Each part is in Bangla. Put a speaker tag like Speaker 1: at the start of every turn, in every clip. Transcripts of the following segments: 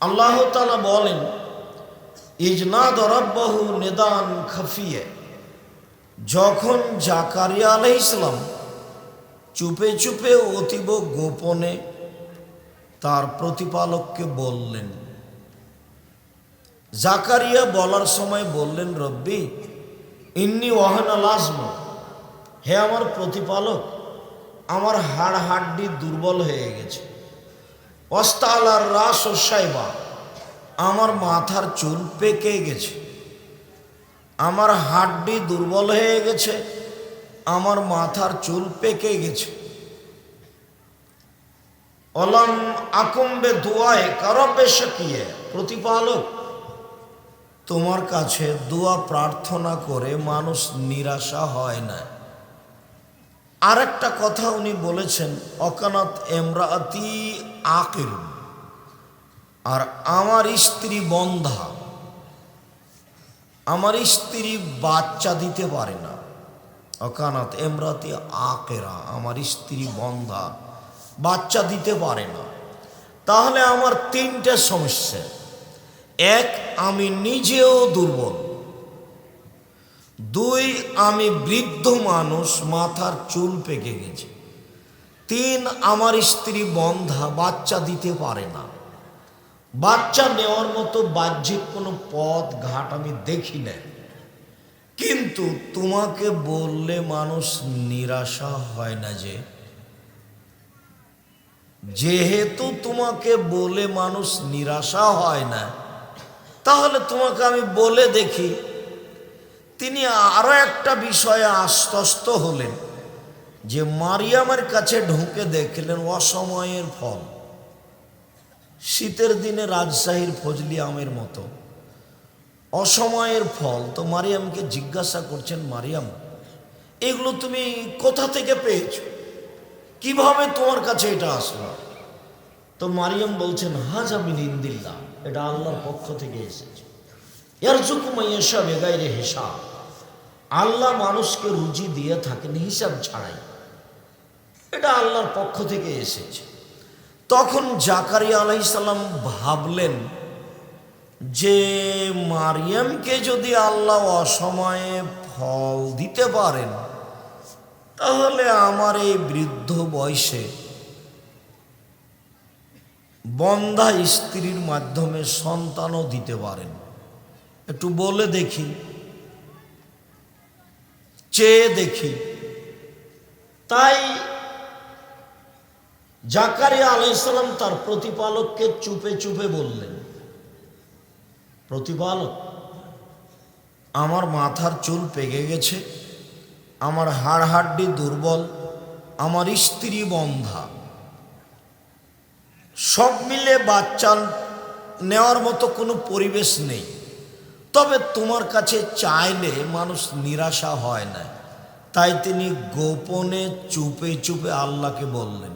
Speaker 1: আল্লাহ তালা বলেন, ইজনাদ রব্বাহু নিদান খাফিয়ে। যখন জাকারিয়া আলাই ইসলাম চুপে চুপে অতীব গোপনে তার প্রতিপালককে বললেন, জাকারিয়া বলার সময় বললেন, রব্বি, ইন্নি ওয়াহানা লাজম। হে আমার প্রতিপালক, আমার হাড় হাড্ডি দুর্বল হয়ে গেছে। অস্তালার রাস ও সাইবা, আমার মাথার চুল পেকে গেছে, আমার হাড্ডি দুর্বল হয়ে গেছে, আমার মাথার চুল পেকে গেছে। অলম আকম্বে দোয়ায় কারবে শাকিয়ে প্রতিপালক, তোমার কাছে দোয়া প্রার্থনা করে মানুষ নিরাশা হয় না। আরেকটা কথা উনি বলেছেন, অকানাত এমরাতি আকির আর আমার স্ত্রী বন্ধা। আমার স্ত্রী বাচ্চা দিতে পারে না। অকানাত এমরাতি আকেরা, আমার স্ত্রী বন্ধা, বাচ্চা দিতে পারে না। তাহলে আমার তিনটে সমস্যা। এক, আমি নিজেও দুর্বল। দুই, আমি বৃদ্ধ মানুষ, মাথার চুল পেকে গেছে। তিন, আমার স্ত্রী বন্ধা, বাচ্চা দিতে পারে না। বাচ্চা নেওয়ার মতো বাহ্যিক কোনো পথ, ঘাট আমি দেখি না। কিন্তু তোমাকে বললে মানুষ নিরাশা হয় না যে, যেহেতু তোমাকে বলে মানুষ নিরাশা হয় না, তাহলে তোমাকে আমি বলে দেখি তিনি আরও একটা বিষয়ে আস্তস্ত হলেন যে মারিয়ামের কাছে ঢুকে দেখলেন অসময়ের ফল। শীতের দিনে রাজশাহীর ফজলি আমের মতো। অসময়ের ফল। তো মারিয়ামকে জিজ্ঞাসা করছেন, মারিয়াম, এগুলো তুমি কোথা থেকে পেয়েছ? কীভাবে তোমার কাছে এটা আসলো? তো মারিয়াম বলছেন, হাজ আমি নিন্দিল্লা এটা আল্লাহর পক্ষ থেকে এসেছে। এর জুকুমাইয়েসা বেগাইরে হিসাব। আল্লাহ মানুষকে রুজি দিয়ে থাকেন, হিসাব ছাড়াই। এটা আল্লাহর পক্ষ থেকে এসেছে। তখন জাকারিয়া আলাইসাল্লাম ভাবলেন যে মারিয়ামকে যদি আল্লাহ অসময়ে ফল দিতে পারেন, তাহলে আমার এই বৃদ্ধ বয়সে বন্ধা স্ত্রীর মাধ্যমে সন্তানও দিতে পারেন। একটু বলে দেখি। চেয়ে দেখি, তাই জাকারিয়া আলাইসালাম তার প্রতিপালককে চুপে চুপে বললেন, প্রতিপালক, আমার মাথার চুল পেকে গেছে, আমার হাড় হাড্ডি দুর্বল, আমার স্ত্রী বন্ধা। সব মিলে বাচ্চা নেওয়ার মতো কোনো পরিবেশ নেই। তবে তোমার কাছে চাইলে মানুষ নিরাশা হয় না। তাই তিনি গোপনে চুপে চুপে আল্লাহকে বললেন।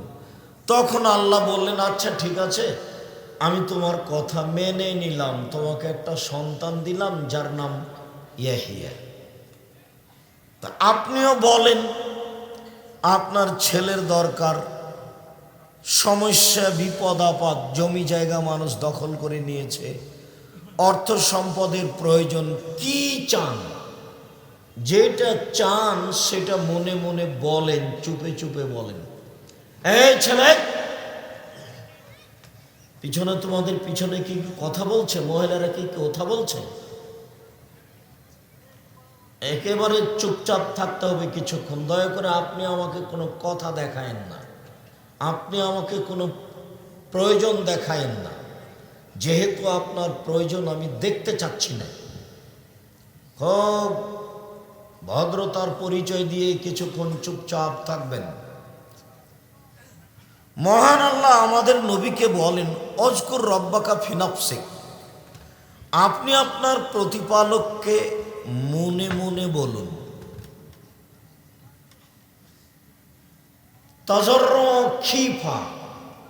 Speaker 1: তখন আল্লাহ বললেন আচ্ছা ঠিক আছে, আমি তোমার কথা মেনে নিলাম। তোমাকে একটা সন্তান দিলাম যার নাম ইয়াহিয়া। তা আপনিও বলেন, আপনার ছেলের দরকার, সমস্যা, বিপদ, আপদ, জমি জায়গা মানুষ দখল করে নিয়েছে। অর্থ সম্পদের প্রয়োজন কি চান? যেটা চান সেটা মনে মনে বলেন, চুপে চুপে বলেন। এই ছেলে, পিছনে তোমাদের পিছনে কি কথা বলছে? মহিলারা কি কথা বলছে? একেবারে চুপচাপ থাকতে হবে কিছুক্ষণ। দয়া করে আপনি আমাকে কোনো কথা দেখায়েন না। আপনি আমাকে কোনো প্রয়োজন দেখায়েন না। যেহেতু আপনার প্রয়োজন, আমি দেখতে চাচ্ছি না। খুব ভদ্রতার পরিচয় দিয়ে কিছুক্ষণ চুপচাপ থাকবেন। মহান আল্লাহ আমাদের নবীকে বলেন, অজকুর রব্বাকা ফিনাফসে আপনি আপনার প্রতিপালককে মনে মনে বলুন। তাজর খিফা,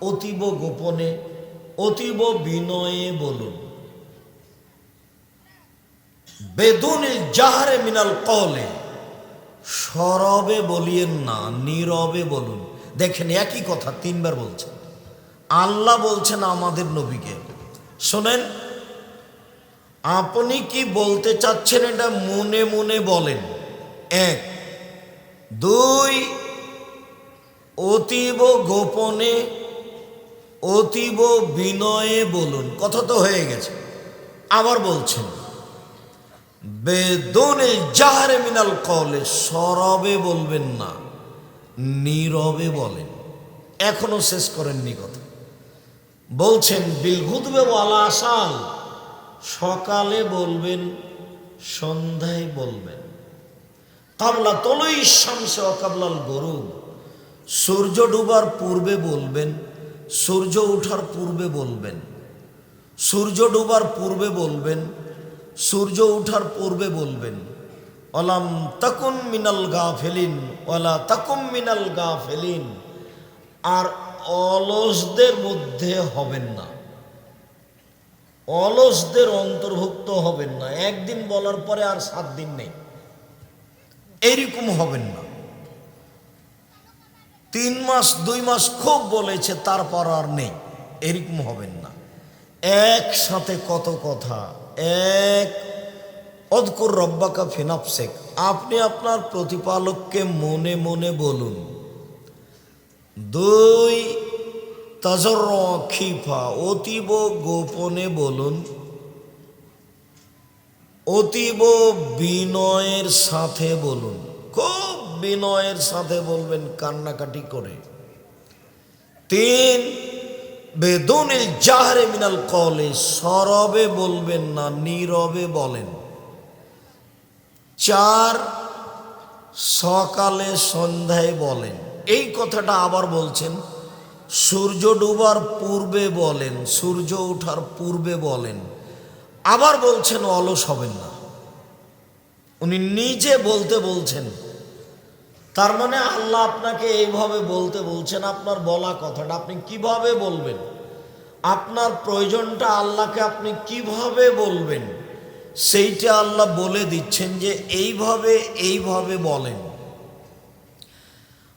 Speaker 1: অতীব গোপনে অতীব বিনয়ে বলুন। বেদুন জাহারে মিনাল কলে সরবে বলিয়েন না, নীরবে বলুন। দেখেন একই কথা তিনবার বলছেন। আল্লাহ বলছেন আমাদের নবীকে। শোনেন, আপনি কি বলতে চাচ্ছেন এটা মনে মনে বলেন। এক, দুই, অতীব গোপনে অতীব বিনয়ে বলুন, কথা তো হয়ে গেছে। আবার বলছেন, বেদনে জাহারে মিনাল কলে সরবে বলবেন না, নীরবে বলেন। এখনও শেষ করেননি কথা। বলছেন বিলগুদবে ওয়ালা আসাল, সকালে বলবেন, সন্ধ্যায় বলবেন। কাবলা তলই শামসে অকাবলাল গরু সূর্য ডুবার পূর্বে বলবেন সূর্য ওঠার পূর্বে বলবেন, সূর্য ডুবার পূর্বে বলবেন, সূর্য ওঠার পূর্বে বলবেন, অলাম তাকুন মিনাল গা ফেলিন ওলা তাকুম মিনাল গা ফেলিন আর অলসদের মধ্যে হবেন না। অলসদের অন্তর্ভুক্ত হবেন না। একদিন বলার পরে আর সাত দিন নেই। এইরকম হবেন না। তিন মাস, দুই মাস খুব বলেছে, তারপর আর নেই। এরকম হবেন না। একসাথে কত কথা। এক, অদকুর রব্বাকা ফিনাফসেক আপনি আপনার প্রতিপালককে মনে মনে বলুন। দুই তাজর খিফা অতীব গোপনে বলুন। অতীব বিনয়ের সাথে বলুন। খুব বিনয়ের সাথে বলবেন কান্নাকাটি করে। তিন, বেদনিল জাহরে মিনাল কলে সরবে বলবেন না, নীরবে বলেন। চার, সকালে সন্ধ্যায় বলেন। এই কথাটা আবার বলছেন, সূর্য ডুবার পূর্বে বলেন, সূর্য ওঠার পূর্বে বলেন। আবার বলছেন, অলস হবেন না। উনি নিজে বলতে বলছেন তার মানে আল্লাহ আপনাকে এইভাবে বলতে বলছেন, আপনার বলা কথাটা আপনি কীভাবে বলবেন? আপনার প্রয়োজনটা আল্লাহকে আপনি কীভাবে বলবেন? সেইটা আল্লাহ বলে দিচ্ছেন যে এইভাবে এইভাবে বলেন।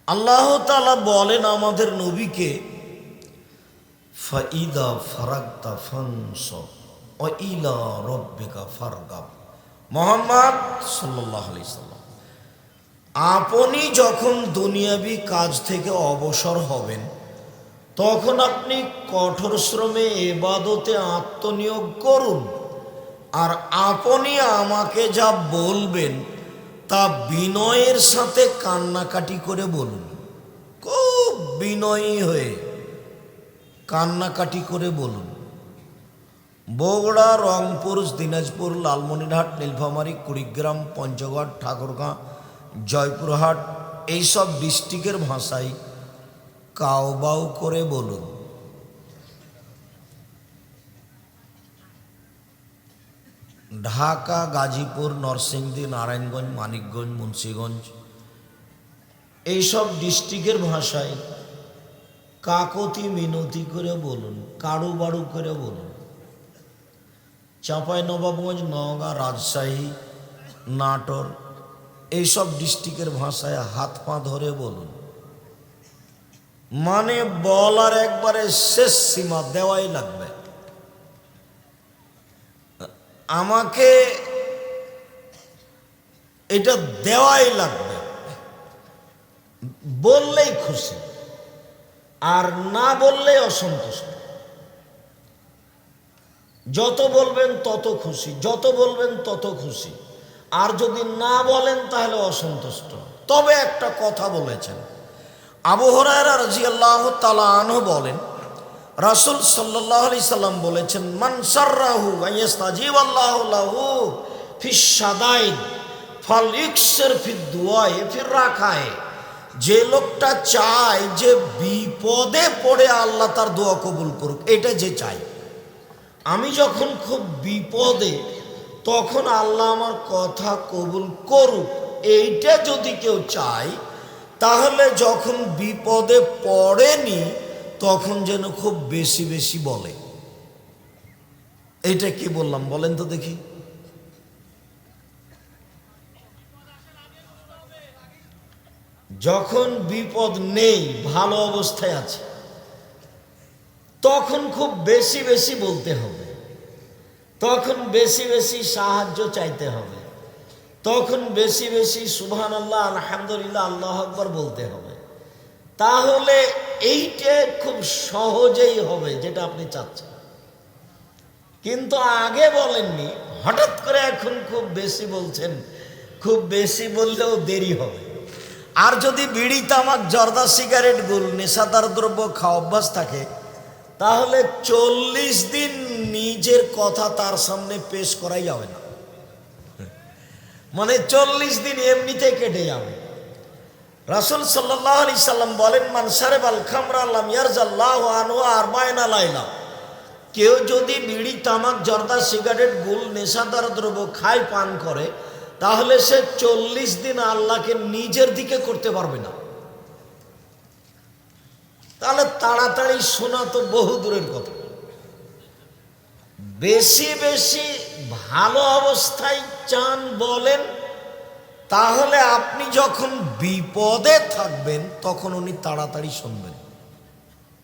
Speaker 1: আল্লাহ তালা বলেন আমাদের নবীকে ফানস মোহাম্মদ সাল্লাম। আপনি যখন দুনিয়াবি কাজ থেকে অবসর হবেন, তখন আপনি কঠোর শ্রমে এবাদতে আত্মনিয়োগ করুন। আর আপনি আমাকে যা বলবেন, তা বিনয়ের সাথে কান্নাকাটি করে বলুন। খুব বিনয়ী হয়ে কান্নাকাটি করে বলুন। বগুড়া, রংপুর, দিনাজপুর, লালমনিরহাট, নীলফামারী, কুড়িগ্রাম, পঞ্চগড়, ঠাকুরগাঁ জয়পুরহাট, এইসব ডিস্ট্রিক্টের ভাষায় কাউবাউ করে বলুন। ঢাকা, গাজীপুর, নরসিংদী, নারায়ণগঞ্জ, মানিকগঞ্জ, মুন্সীগঞ্জ, এইসব ডিস্ট্রিক্টের ভাষায় কাকতি মিনতি করে বলুন কাড়ু বাড়ু করে বলুন। চাঁপাই নবাবগঞ্জ নওগাঁ, রাজশাহী, নাটোর এইসব ডিস্ট্রিক্টের ভাষায় হাত পা ধরে বলুন। মানে বলার একবারে শেষ সীমা দেওয়াই লাগবে। আমাকে এটা দেওয়াই লাগবে। বললেই খুশি, আর না বললেই অসন্তুষ্ট। যত বলবেন তত খুশি, যত বলবেন তত খুশি। আর যদি না বলেন তাহলে অসন্তুষ্ট। তবে একটা কথা বলেছেন। আবু হরায়রা রাজি আল্লাহ তালা আনহ বলেন, রাসুল সাল্লাহ আলি সাল্লাম বলেছেন মানসাররাহু আইয়াস্তাজিব আল্লাহ লাহু ফিস সাদাইন ফল ইকসের ফির দুয়ায় ফির রাখায়। যে লোকটা চায় যে বিপদে পড়ে আল্লাহ তার দোয়া কবুল করুক, এটা যে চাই আমি যখন খুব বিপদে তখন আল্লাহ আমার কথা কবুল করুক। এইটা যদি কেউ চায়, তাহলে যখন বিপদে পড়েনি, তখন যেন খুব বেশি বেশি বলে। এইটা কি বললাম বলেন তো দেখি। যখন বিপদ নেই, ভালো অবস্থায় আছে, তখন খুব বেশি বেশি বলতে হবে। তখন বেশি বেশি সাহায্য চাইতে হবে। তখন বেশি বেশি সুবহান আল্লাহ আলহামদুলিল্লাহ, আল্লাহ আকবর বলতে হবে। তাহলে এইটা খুব সহজেই হবে যেটা আপনি চাচ্ছেন। কিন্তু আগে বলেননি, হঠাৎ করে এখন খুব বেশি বলছেন, খুব বেশি বললেও দেরি হবে। আর যদি বিড়ি, তামাক, জর্দা, সিগারেট, গুল, নেশাদার দ্রব্য, খাওয়া অভ্যাস থাকে, তাহলে চল্লিশ দিন নিজের কথা তার সামনে পেশ করাই যাবে না। মানে চল্লিশ দিন এমনিতে কেটে যাবে। রাসুল সাল্লাহ আলি সাল্লাম বলেন মানসারে বাল খামরা আর মায়না লাইলা। কেউ যদি বিড়ি, তামাক, জর্দা, সিগারেট, গুল, নেশাদার দ্রব্য খায়, পান করে, তাহলে সে চল্লিশ দিন আল্লাহকে নিজের দিকে করতে পারবে না। তাহলে তাড়াতাড়ি শোনা তো বহু দূরের কথা। বেশি বেশি ভালো অবস্থায় চান বলেন, তাহলে আপনি যখন বিপদে থাকবেন তখন উনি তাড়াতাড়ি শুনবেন।